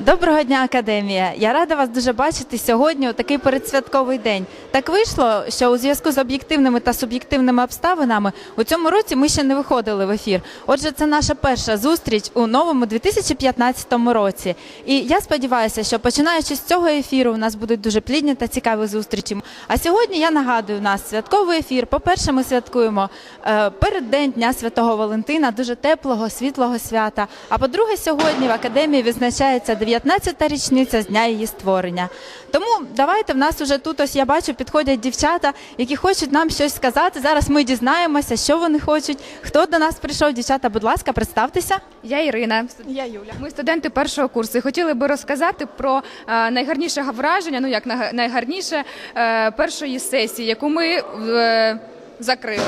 Доброго дня, академія! Я рада вас дуже бачити сьогодні у такий передсвятковий день. Так вийшло, що у зв'язку з об'єктивними та суб'єктивними обставинами у цьому році ми ще не виходили в ефір. Отже, це наша перша зустріч у новому 2015 році. І я сподіваюся, що починаючи з цього ефіру, у нас будуть дуже плідні та цікаві зустрічі. А сьогодні я нагадую, у нас святковий ефір. По-перше, ми святкуємо е, переддень Дня Святого Валентина, дуже теплого, світлого свята. А по-друге, сьогодні в академії відзначається 19-та річниця з дня її створення. Тому давайте в нас уже тут ось я бачу, підходять дівчата, які хочуть нам щось сказати. Зараз ми дізнаємося, що вони хочуть. Хто до нас прийшов? Дівчата, будь ласка, представтеся. Я Ірина. Я Юля. Ми студенти першого курсу і хотіли би розказати про е, найгарніше враження, ну як най- найгарніше е, першої сесії, яку ми е, закрили.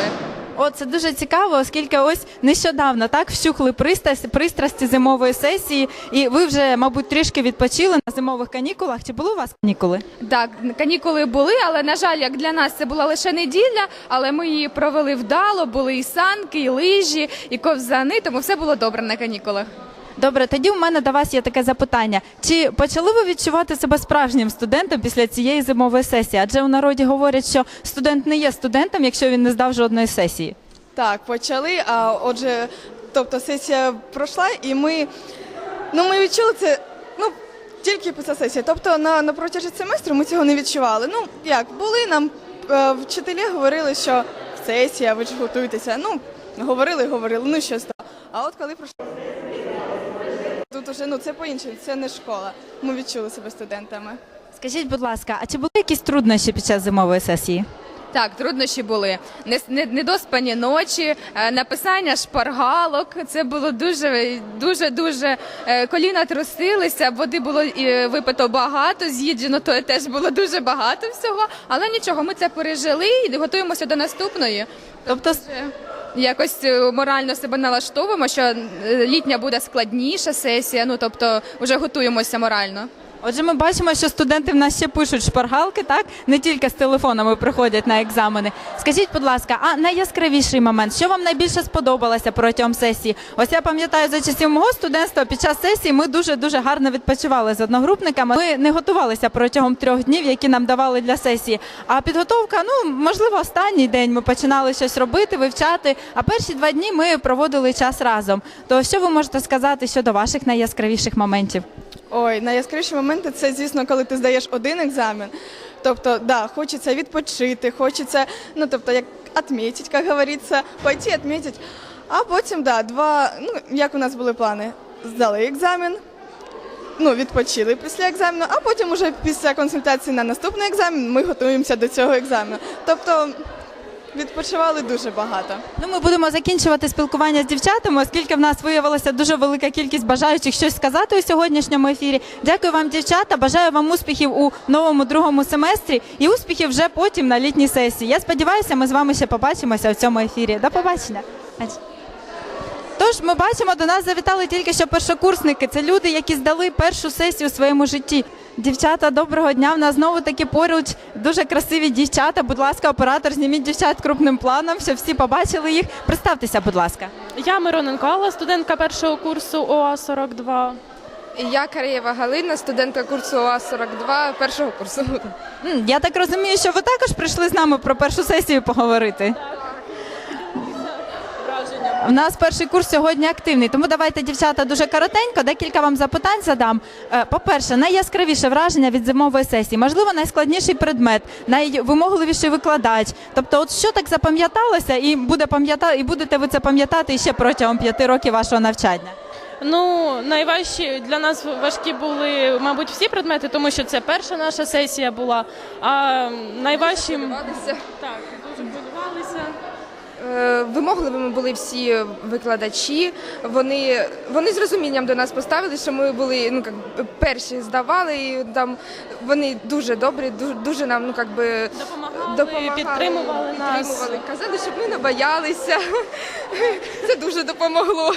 О, це дуже цікаво, оскільки ось нещодавно так вщухли пристрасті, пристрасті зимової сесії, і ви вже, мабуть, трішки відпочили на зимових канікулах. Чи були у вас канікули? Так, канікули були, але на жаль, як для нас це була лише неділя, але ми її провели вдало. Були і санки, і лижі, і ковзани, тому все було добре на канікулах. Добре, тоді у мене до вас є таке запитання: чи почали ви відчувати себе справжнім студентом після цієї зимової сесії? Адже у народі говорять, що студент не є студентом, якщо він не здав жодної сесії. Так, почали. А отже, тобто сесія пройшла, і ми, ну, ми відчули це ну, тільки після сесії. Тобто на, на протязі семестру ми цього не відчували. Ну, як, були нам е, вчителі говорили, що сесія, ви ж готуєтеся. Ну, говорили, говорили, ну що стало. А от коли пройшло. Тут уже ну це по-іншому, це не школа. Ми відчули себе студентами. Скажіть, будь ласка, а чи були якісь труднощі під час зимової сесії? Так, труднощі були Не- не- недоспані ночі, е, написання шпаргалок. Це було дуже, дуже, дуже е, коліна трусилися. Води було е, випито багато, з'їджено то теж було дуже багато всього. Але нічого, ми це пережили і готуємося до наступної. Тобто, Якось е, морально себе налаштовуємо, що е, літня буде складніша сесія. Ну тобто, вже готуємося морально. Отже, ми бачимо, що студенти в нас ще пишуть шпаргалки, так не тільки з телефонами приходять на екзамени. Скажіть, будь ласка, а найяскравіший момент, що вам найбільше сподобалося протягом сесії? Ось я пам'ятаю за часів мого студентства. Під час сесії ми дуже дуже гарно відпочивали з одногрупниками. Ми не готувалися протягом трьох днів, які нам давали для сесії. А підготовка, ну можливо, останній день ми починали щось робити, вивчати. А перші два дні ми проводили час разом. То що ви можете сказати щодо ваших найяскравіших моментів? Ой, найяскравіші моменти це, звісно, коли ти здаєш один екзамен. Тобто, да, хочеться відпочити, хочеться, ну тобто, як відмітити, як говориться, пойти відмітити. А потім, да, два, ну як у нас були плани, здали екзамен, ну, відпочили після екзамену, а потім уже після консультації на наступний екзамен ми готуємося до цього екзамену. Тобто відпочивали дуже багато. Ну, ми будемо закінчувати спілкування з дівчатами, оскільки в нас виявилася дуже велика кількість бажаючих щось сказати у сьогоднішньому ефірі. Дякую вам, дівчата. Бажаю вам успіхів у новому другому семестрі і успіхів вже потім на літній сесії. Я сподіваюся, ми з вами ще побачимося в цьому ефірі. До побачення. Тож ми бачимо, до нас завітали тільки що першокурсники. Це люди, які здали першу сесію у своєму житті. Дівчата, доброго дня. В нас знову таки поруч дуже красиві дівчата. Будь ласка, оператор, зніміть дівчат крупним планом, щоб всі побачили їх. Представтеся, будь ласка. Я Мироненко Алла, студентка першого курсу ОА 42. Я Карєва Галина, студентка курсу ОА-42 першого курсу. М, Я так розумію, що ви також прийшли з нами про першу сесію поговорити. У нас перший курс сьогодні активний, тому давайте, дівчата, дуже коротенько, декілька вам запитань задам. Е, По-перше, найяскравіше враження від зимової сесії, можливо, найскладніший предмет, найвимогливіший викладач. Тобто, от що так запам'яталося, і буде пам'ята... і будете ви це пам'ятати ще протягом п'яти років вашого навчання. Ну, найважчі для нас важкі були, мабуть, всі предмети, тому що це перша наша сесія була. А найважчим так, Вимогливими були всі викладачі. Вони, вони з розумінням до нас поставили, що ми були ну, як, перші здавали, і там вони дуже добрі, дуже, дуже нам ну, як би, Допомагали, підтримували нас. Казали, щоб ми не боялися. Це дуже допомогло.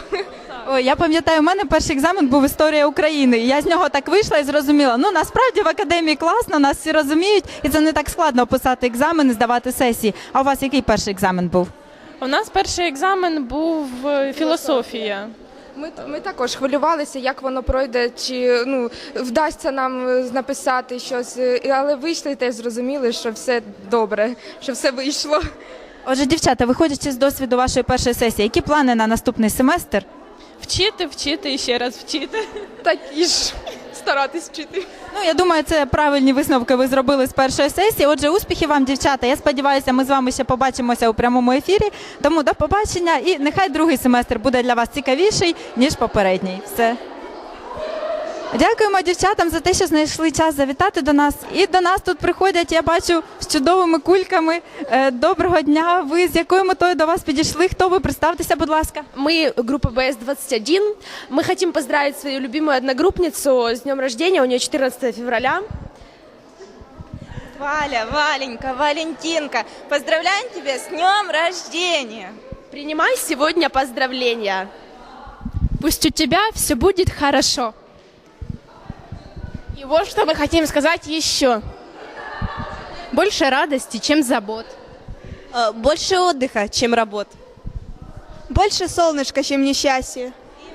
Ой, я пам'ятаю, у мене перший екзамен був історія України. І я з нього так вийшла і зрозуміла. Ну насправді в академії класно, нас всі розуміють, і це не так складно писати екзамен і здавати сесії. А у вас який перший екзамен був? У нас перший екзамен був філософія. Ми, ми також хвилювалися, як воно пройде, чи ну вдасться нам е, написати щось, е, але вийшли теж зрозуміли, що все добре, що все вийшло. Отже, дівчата, виходячи з досвіду вашої першої сесії, які плани на наступний семестр? Вчити, вчити і ще раз вчити. Такі ж старатись вчити. Ну, я думаю, це правильні висновки ви зробили з першої сесії. Отже, успіхів вам, дівчата. Я сподіваюся, ми з вами ще побачимося у прямому ефірі. Тому до побачення і нехай другий семестр буде для вас цікавіший, ніж попередній. Все. Дякуємо дівчатам за те, що знайшли час завітати до нас. І до нас тут приходять, я бачу, з чудовими кульками. Е, Доброго дня. Ви з якою метою до вас підійшли? Хто ви? Представтеся, будь ласка. Мы группа БС-21. Мы хотим поздравить свою любимую одногруппницу с днем рождения. У нее 14 февраля. Валя, Валенька, Валентинка, поздравляем тебя с днем рождения! Принимай сегодня поздравления. Пусть у тебе все буде хорошо. И вот что мы хотим сказать еще. Більше радості, чим забот. Э, Больше отдыха, чем работ. Больше солнышка, чем несчастье.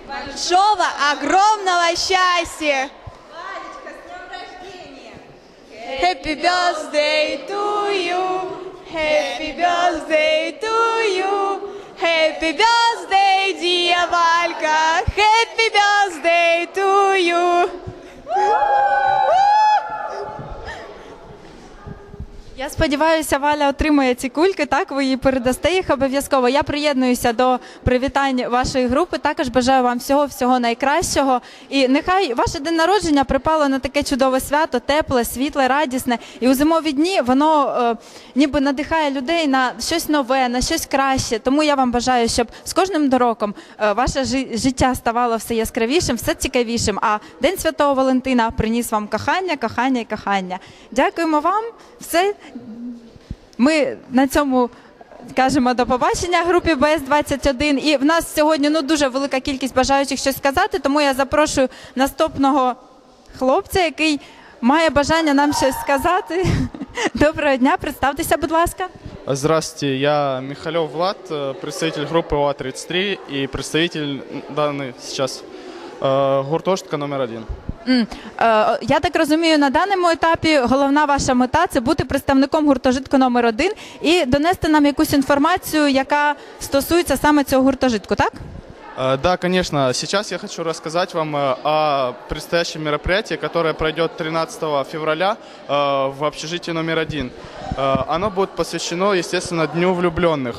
Большого, огромного счастья! Happy birthday to you! Happy birthday to you! Happy birthday, dear Валька! Happy birthday сподіваюся, Валя отримає ці кульки. Так, ви їй передасте їх обов'язково. Я приєднуюся до привітань вашої групи. Також бажаю вам всього всього найкращого. І нехай ваше день народження припало на таке чудове свято, тепле, світле, радісне. І у зимові дні воно е, ніби надихає людей на щось нове, на щось краще. Тому я вам бажаю, щоб з кожним роком е, ваше жи- життя ставало все яскравішим, все цікавішим. А День Святого Валентина приніс вам кохання, кохання і кохання. Дякуємо вам. Все. Ми на цьому кажемо до побачення групі БС-21. І в нас сьогодні ну, дуже велика кількість бажаючих щось сказати, тому я запрошую наступного хлопця, який має бажання нам щось сказати. Доброго дня, представтеся, будь ласка. Здравствуйте, я Михалев Влад, э, представитель группы ОА-33 и представитель данный сейчас э, гуртожитка номер один. М, е, Я так розумію, на даному етапі головна ваша мета це бути представником гуртожитку номер один і донести нам якусь інформацію, яка стосується саме цього гуртожитку, так? Э, Да, конечно. Сейчас я хочу рассказать вам э, о предстоящем мероприятии, которое пройдет 13 февраля э, в общежитии номер один. Э, Оно будет посвящено, естественно, Дню влюбленных.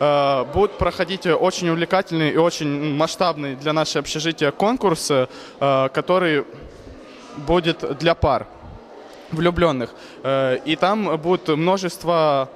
Э, Будут проходить очень увлекательный и очень масштабный для нашего общежития конкурс, э, который будет для пар влюбленных. Э, И там будет множество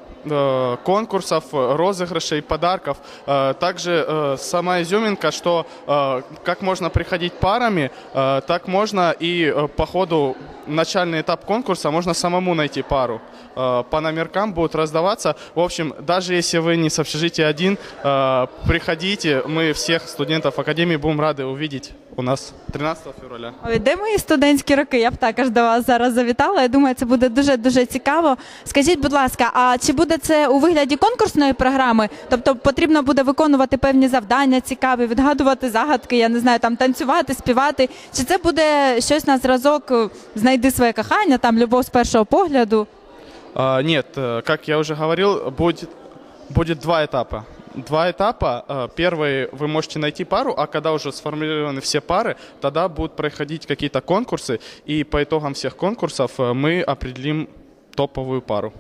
конкурсов, розыгрышей, подарков. Э, Также э, сама изюминка, что э, как можно приходить парами, э, так можно и э, по ходу начальный этап конкурса можно самому найти пару. Э, По номеркам будут раздаваться. В общем, даже если вы не с общежития один, э, приходите. Мы всех студентов Академии будем рады увидеть у нас 13 февраля. Ой, де мої студентські роки? Я б також до вас зараз завітала. Я думаю, це буде дуже дуже цікаво. Скажіть, будь ласка, а чи буде це у вигляді конкурсної програми? Тобто потрібно буде виконувати певні завдання цікаві, відгадувати загадки, я не знаю, там танцювати, співати. Чи це буде щось на зразок е, знайди своє кохання, там любов з першого погляду? А, Нет, как я уже говорил, будет, будет два этапа Два этапа. Э, Первый вы можете найти пару, а когда уже сформулированы все пары, тогда будут проходить какие-то конкурсы, и по итогам всех конкурсов э, мы определим топовую пару.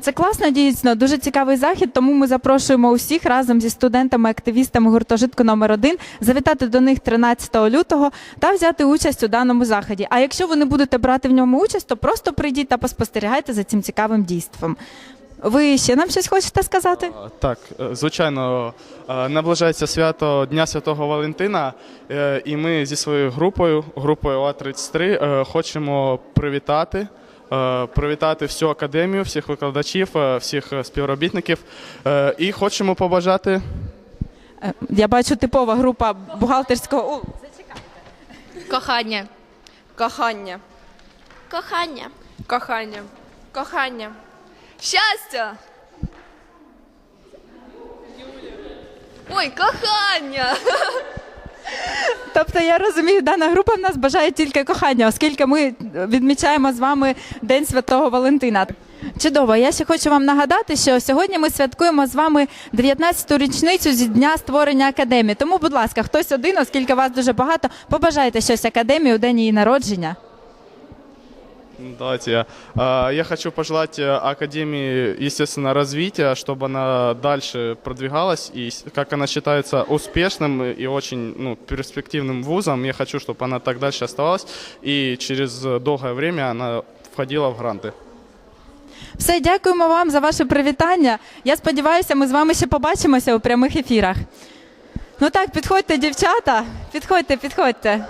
Це класно, дійсно, дуже цікавий захід. Тому ми запрошуємо усіх разом зі студентами, активістами гуртожитку номер 1 завітати до них 13 лютого та взяти участь у даному заході. А якщо ви не будете брати в ньому участь, то просто прийдіть та поспостерігайте за цим цікавим дійством. Ви ще нам щось хочете сказати? А, Так, е, звичайно, е, наближається свято Дня Святого Валентина, е, і ми зі своєю групою, групою ОА-33, е, хочемо привітати. е, Привітати всю академію, всіх викладачів, е, всіх е, співробітників е, і хочемо побажати Е, Я бачу типова група бухгалтерського. О, Кохання. Кохання. Кохання. Кохання. Кохання. Щастя! Ой, кохання! Тобто я розумію, дана група в нас бажає тільки кохання, оскільки ми відмічаємо з вами День Святого Валентина. Чудово, я ще хочу вам нагадати, що сьогодні ми святкуємо з вами 19-ту річницю зі дня створення академії. Тому, будь ласка, хтось один, оскільки вас дуже багато, побажайте щось академії у день її народження. Давайте я. А, Я хочу пожелать э, Академии, естественно, развития, чтобы она дальше продвигалась. И с- как она считается успешным и очень ну, перспективным вузом, я хочу, чтобы она так дальше оставалась. И через э, долгое время она входила в гранты. Все, дякуємо вам за ваше привітання. Я сподіваюся, ми з вами ще побачимося у прямих ефірах. Ну так, підходьте, дівчата. Підходьте, підходьте.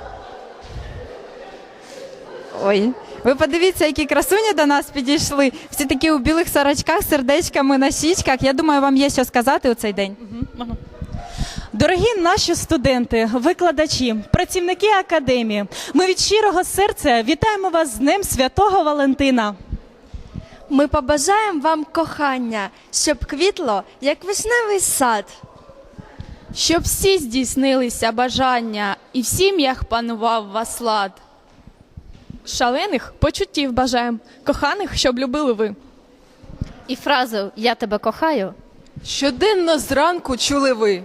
Ой, ви подивіться, які красуні до нас підійшли. Всі такі у білих сорочках, сердечками на щічках. Я думаю, вам є що сказати у цей день. Дорогі наші студенти, викладачі, працівники академії, ми від щирого серця вітаємо вас з Днем Святого Валентина. Ми побажаємо вам кохання, щоб квітло, як вишневий сад. Щоб всі здійснилися бажання і в сім'ях панував вас лад. Шалених почуттів бажаємо, коханих, щоб любили ви. І фразу Я тебе кохаю. Щоденно зранку чули ви.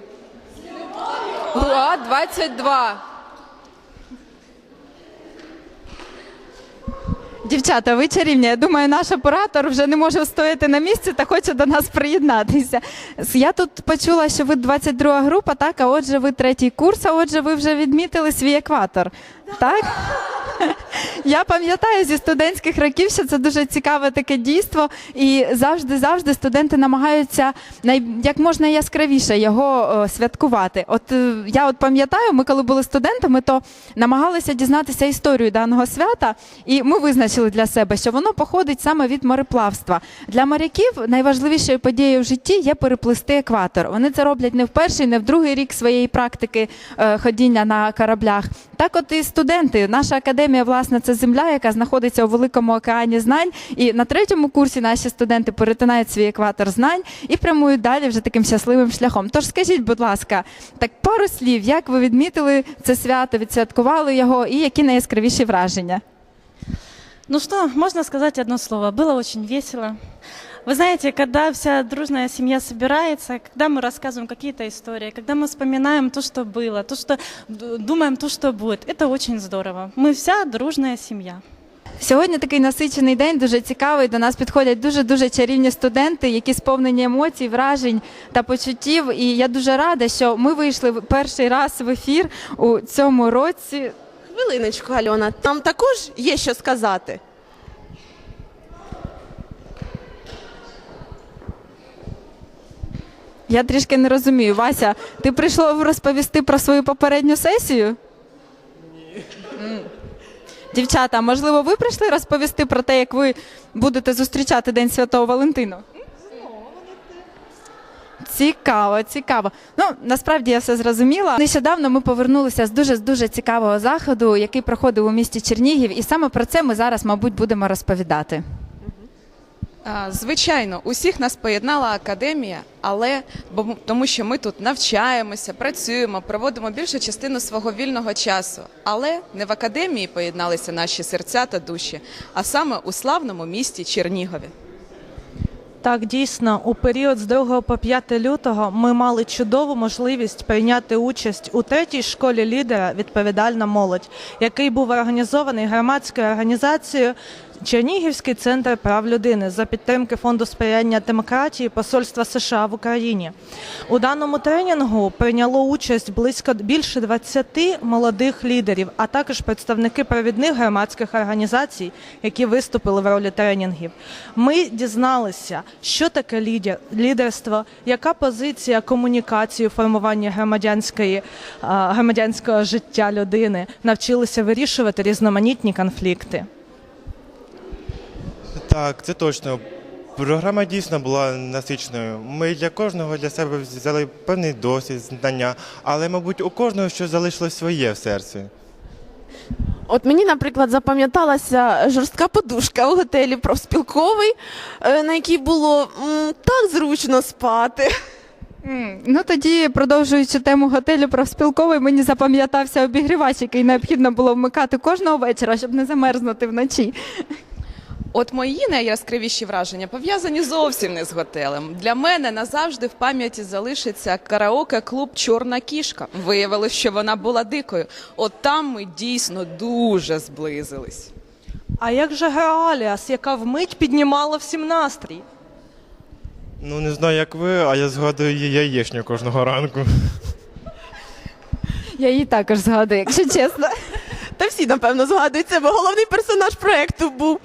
Луа 22. Дівчата, ви чарівні. Я думаю, наш оператор вже не може встояти на місці та хоче до нас приєднатися. Я тут почула, що ви 22 група, так, а отже, ви третій курс, а отже, ви вже відмітили свій екватор. Так? Я пам'ятаю зі студентських років, що це дуже цікаве таке дійство, і завжди, завжди студенти намагаються най... як можна яскравіше його е, святкувати. От е, я от пам'ятаю, ми коли були студентами, то намагалися дізнатися історію даного свята, і ми визначили для себе, що воно походить саме від мореплавства. Для моряків найважливішою подією в житті є переплисти екватор. Вони це роблять не в перший, не в другий рік своєї практики е, ходіння на кораблях. Так, от і студенти. Наша академія, власне, це земля, яка знаходиться у великому океані знань. І на третьому курсі наші студенти перетинають свій екватор знань і прямують далі вже таким щасливим шляхом. Тож скажіть, будь ласка, так пару слів, як ви відмітили це свято, відсвяткували його, і які найяскравіші враження? Ну что, можно сказать одно слово. Было очень весело. Вы знаете, когда вся дружная семья собирается, когда мы рассказываем какие-то истории, когда мы вспоминаем то, что было, то, что д- думаем то, что будет, это очень здорово. Мы вся дружная семья. Сьогодні такий насичений день, дуже цікавий. До нас підходять дуже дуже чарівні студенти, які сповнені емоцій, вражень та почуттів. І я дуже рада, що ми вийшли в- перший раз в ефір у цьому році. Хвилиночку, Альона, нам також є що сказати. Я трішки не розумію. Вася, ти прийшов розповісти про свою попередню сесію? Ні. Дівчата, можливо, ви прийшли розповісти про те, як ви будете зустрічати День Святого Валентину? Цікаво, цікаво. Ну насправді я все зрозуміла. Нещодавно ми повернулися з дуже з дуже цікавого заходу, який проходив у місті Чернігів, і саме про це ми зараз, мабуть, будемо розповідати. Звичайно, усіх нас поєднала академія, але бо тому, що ми тут навчаємося, працюємо, проводимо більшу частину свого вільного часу. Але не в академії поєдналися наші серця та душі, а саме у славному місті Чернігові. Так, дійсно, у період з 2 по 5 лютого ми мали чудову можливість прийняти участь у третій школі лідера Відповідальна молодь, який був організований громадською організацією Чернігівський центр прав людини за підтримки фонду сприяння демократії Посольства США в Україні. У даному тренінгу прийняло участь близько більше 20 молодих лідерів, а також представники провідних громадських організацій, які виступили в ролі тренінгів. Ми дізналися, що таке лідер, лідерство, яка позиція комунікації у формуванні громадянської, громадянського життя людини, навчилися вирішувати різноманітні конфлікти. Так, це точно. Програма дійсно була насиченою. Ми для кожного для себе взяли певний досвід, знання, але, мабуть, у кожного щось залишилось своє в серці. От мені, наприклад, запам'яталася жорстка подушка у готелі профспілковий, е, на якій було м, так зручно спати. М, Ну тоді, продовжуючи тему готелю профспілковий, мені запам'ятався обігрівач, який необхідно було вмикати кожного вечора, щоб не замерзнути вночі. От мої найяскравіші враження пов'язані зовсім не з готелем. Для мене назавжди в пам'яті залишиться караоке-клуб Чорна кішка. Виявилось, що вона була дикою. От там ми дійсно дуже зблизились. А як же Геаліас, яка вмить піднімала всім настрій? Ну не знаю, як ви, а я згадую її яєчню кожного ранку. Я її також згадую, якщо чесно. Та всі, напевно, згадуються, бо головний персонаж проекту був.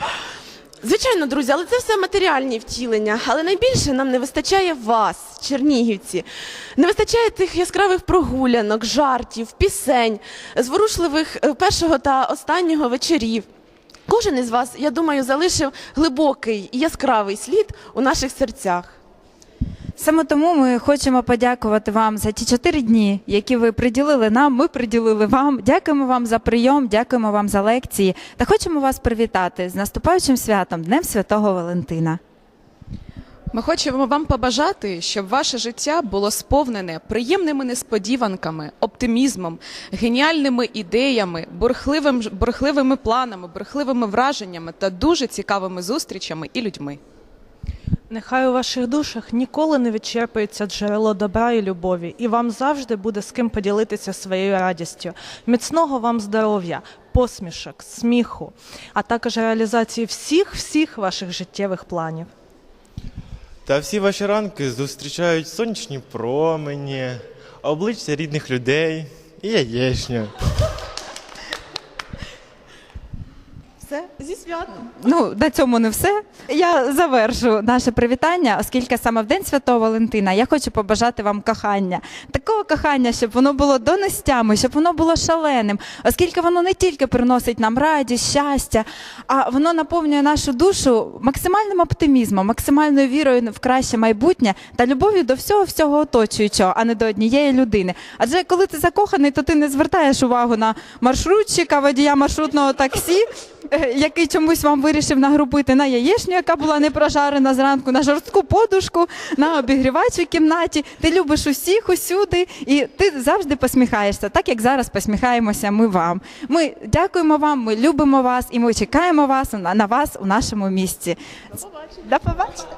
Звичайно, друзі, але це все матеріальні втілення. Але найбільше нам не вистачає вас, чернігівці. Не вистачає тих яскравих прогулянок, жартів, пісень, зворушливих е, першого та останнього вечорів. Кожен із вас, я думаю, залишив глибокий і яскравий слід у наших серцях. Саме тому ми хочемо подякувати вам за ті чотири дні, які ви приділили нам. Ми приділили вам. Дякуємо вам за прийом, дякуємо вам за лекції та хочемо вас привітати з наступаючим святом Днем Святого Валентина. Ми хочемо вам побажати, щоб ваше життя було сповнене приємними несподіванками, оптимізмом, геніальними ідеями, бурхливим, бурхливими планами, бурхливими враженнями та дуже цікавими зустрічами і людьми. Нехай у ваших душах ніколи не відчерпується джерело добра і любові, і вам завжди буде з ким поділитися своєю радістю. Міцного вам здоров'я, посмішок, сміху, а також реалізації всіх всіх ваших життєвих планів. Та всі ваші ранки зустрічають сонячні промені, обличчя рідних людей і яєчня. Все зі святом. Ну, на цьому не все. Я завершу наше привітання, оскільки саме в День Святого Валентина я хочу побажати вам кохання. Такого кохання, щоб воно було донестями, щоб воно було шаленим, оскільки воно не тільки приносить нам радість, щастя, а воно наповнює нашу душу максимальним оптимізмом, максимальною вірою в краще майбутнє та любов'ю до всього всього оточуючого, а не до однієї людини. Адже коли ти закоханий, то ти не звертаєш увагу на маршрутчика, водія маршрутного таксі, е, який чомусь вам вирішив нагрубити на яєчню, яка була не прожарена зранку, на жорстку подушку, на обігрівач у кімнаті. Ти любиш усіх усюди, і ти завжди посміхаєшся, так як зараз посміхаємося ми вам. Ми дякуємо вам, ми любимо вас і ми чекаємо вас на на вас у нашому місці. До побачення.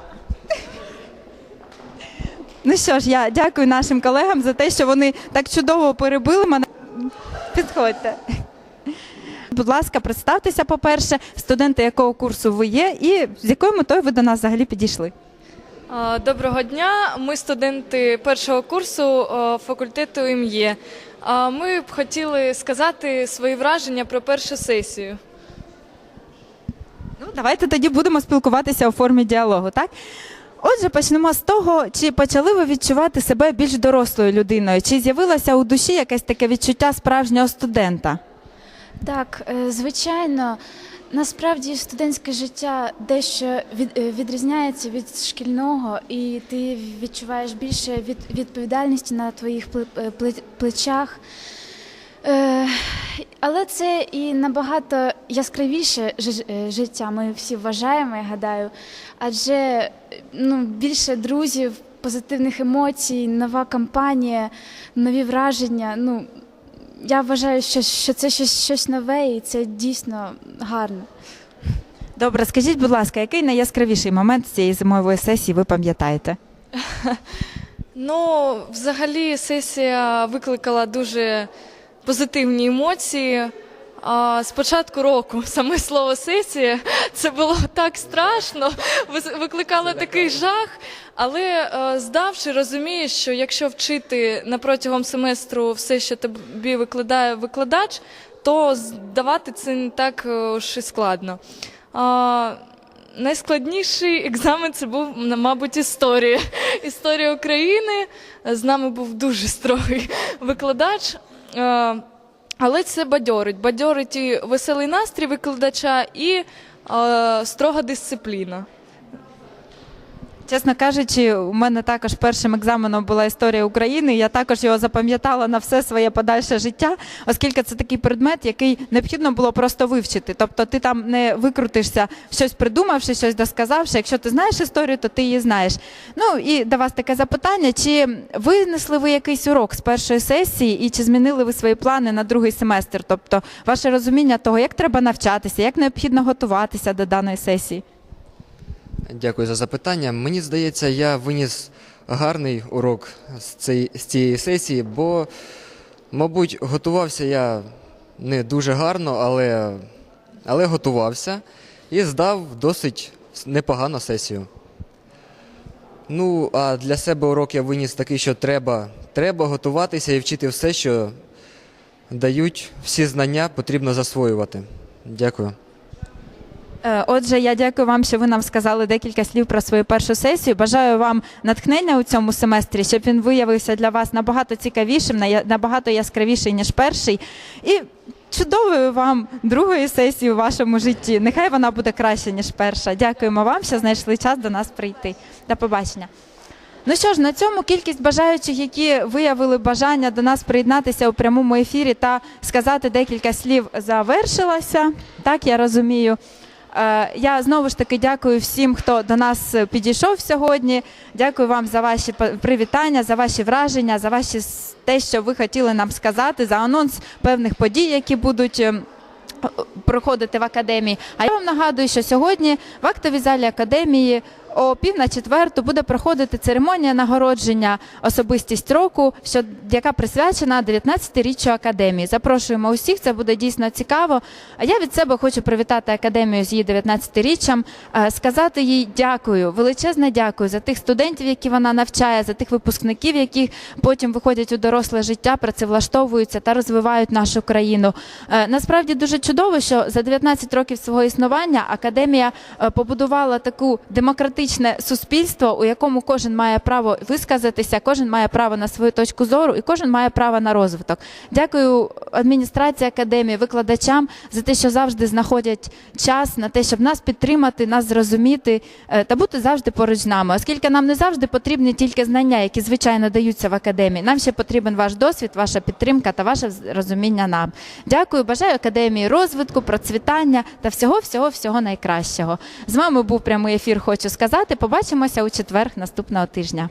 Ну що ж, я дякую нашим колегам за те, що вони так чудово перебили мене. Підходьте. Будь ласка, представтеся, по-перше, студенти якого курсу ви є, і з якою метою ви до нас взагалі підійшли. Доброго дня. Ми студенти першого курсу факультету ім'є. Ми б хотіли сказати свої враження про першу сесію. Ну, давайте тоді будемо спілкуватися у формі діалогу, так? Отже, почнемо з того, чи почали ви відчувати себе більш дорослою людиною, чи з'явилося у душі якесь таке відчуття справжнього студента? Так, е, звичайно, насправді студентське життя дещо е, відрізняється від шкільного, і ти відчуваєш більше від, відповідальності на твоїх е, плечах. Але це і набагато яскравіше жи- життя. Ми всі вважаємо, я гадаю. Адже ну, більше друзів, позитивних емоцій, нова компанія, нові враження. Ну, я вважаю, що, що це щось, щось нове і це дійсно гарно. Добре, скажіть, будь ласка, який найяскравіший момент цієї зимової сесії ви пам'ятаєте? Ну, взагалі, сесія викликала дуже позитивні емоції. А з початку року саме слово сесія це було так страшно, викликало такий жах. Але е, здавши, розумієш, що якщо вчити на протягом семестру все, що тобі викладає викладач, то здавати це не так е, уж і складно. А, найскладніший екзамен це був, мабуть, історія. Історія України. З нами був дуже строгий викладач. Але це бадьорить. Бадьорить і веселий настрій викладача і е, строга дисципліна. Чесно кажучи, у мене також першим екзаменом була історія України. Я також його запам'ятала на все своє подальше життя, оскільки це такий предмет, який необхідно було просто вивчити. Тобто ти там не викрутишся, щось придумавши, щось досказавши. Якщо ти знаєш історію, то ти її знаєш. Ну і до вас таке запитання: чи винесли ви якийсь урок з першої сесії, і чи змінили ви свої плани на другий семестр? Тобто, ваше розуміння того, як треба навчатися, як необхідно готуватися до даної сесії? Дякую за запитання. Мені здається, я виніс гарний урок з, цієї сесії, бо, мабуть, готувався я не дуже гарно, але, але готувався і здав досить непогану сесію. Ну, а для себе урок я виніс такий, що треба, треба готуватися і вчити все, що дають всі знання, потрібно засвоювати. Дякую. Е, Отже, я дякую вам, що ви нам сказали декілька слів про свою першу сесію. Бажаю вам натхнення у цьому семестрі, щоб він виявився для вас набагато цікавішим, набагато яскравіший, ніж перший. І чудової вам другої сесії у вашому житті. Нехай вона буде краще, ніж перша. Дякуємо вам, що знайшли час до нас прийти. До побачення. Ну що ж, на цьому кількість бажаючих, які виявили бажання до нас приєднатися у прямому ефірі та сказати декілька слів, завершилася. Так, я розумію. Е, Я знову ж таки дякую всім, хто до нас е, підійшов сьогодні. Дякую вам за ваші привітання, за ваші враження, за ваші те, що ви хотіли нам сказати, за анонс певних подій, які будуть. ем, проходити в академії. А я вам нагадую, що сьогодні в актовій залі академії о пів на четверту буде проходити церемонія нагородження особистість року, що яка присвячена 19-річчю академії. Запрошуємо усіх, це буде дійсно цікаво. А я від себе хочу привітати академію з її 19-річчям, е, сказати їй дякую, величезне дякую за тих студентів, які вона навчає, за тих випускників, які потім виходять у доросле життя, працевлаштовуються та розвивають нашу країну. Е, Насправді дуже чудово, що за 19 років свого існування академія е, побудувала таку демократичне суспільство, у якому кожен має право висказатися, кожен має право на свою точку зору і кожен має право на розвиток. Дякую адміністрації академії, викладачам за те, що завжди знаходять час на те, щоб нас підтримати, нас зрозуміти е, та бути завжди поруч з нами, оскільки нам не завжди потрібні тільки знання, які звичайно даються в академії. Нам ще потрібен ваш досвід, ваша підтримка та ваше розуміння нам. Дякую, бажаю академії розвитку, процвітання та всього, всього, всього найкращого. З вами був прямий ефір. Хочу сказати. Побачимося у четвер наступного тижня.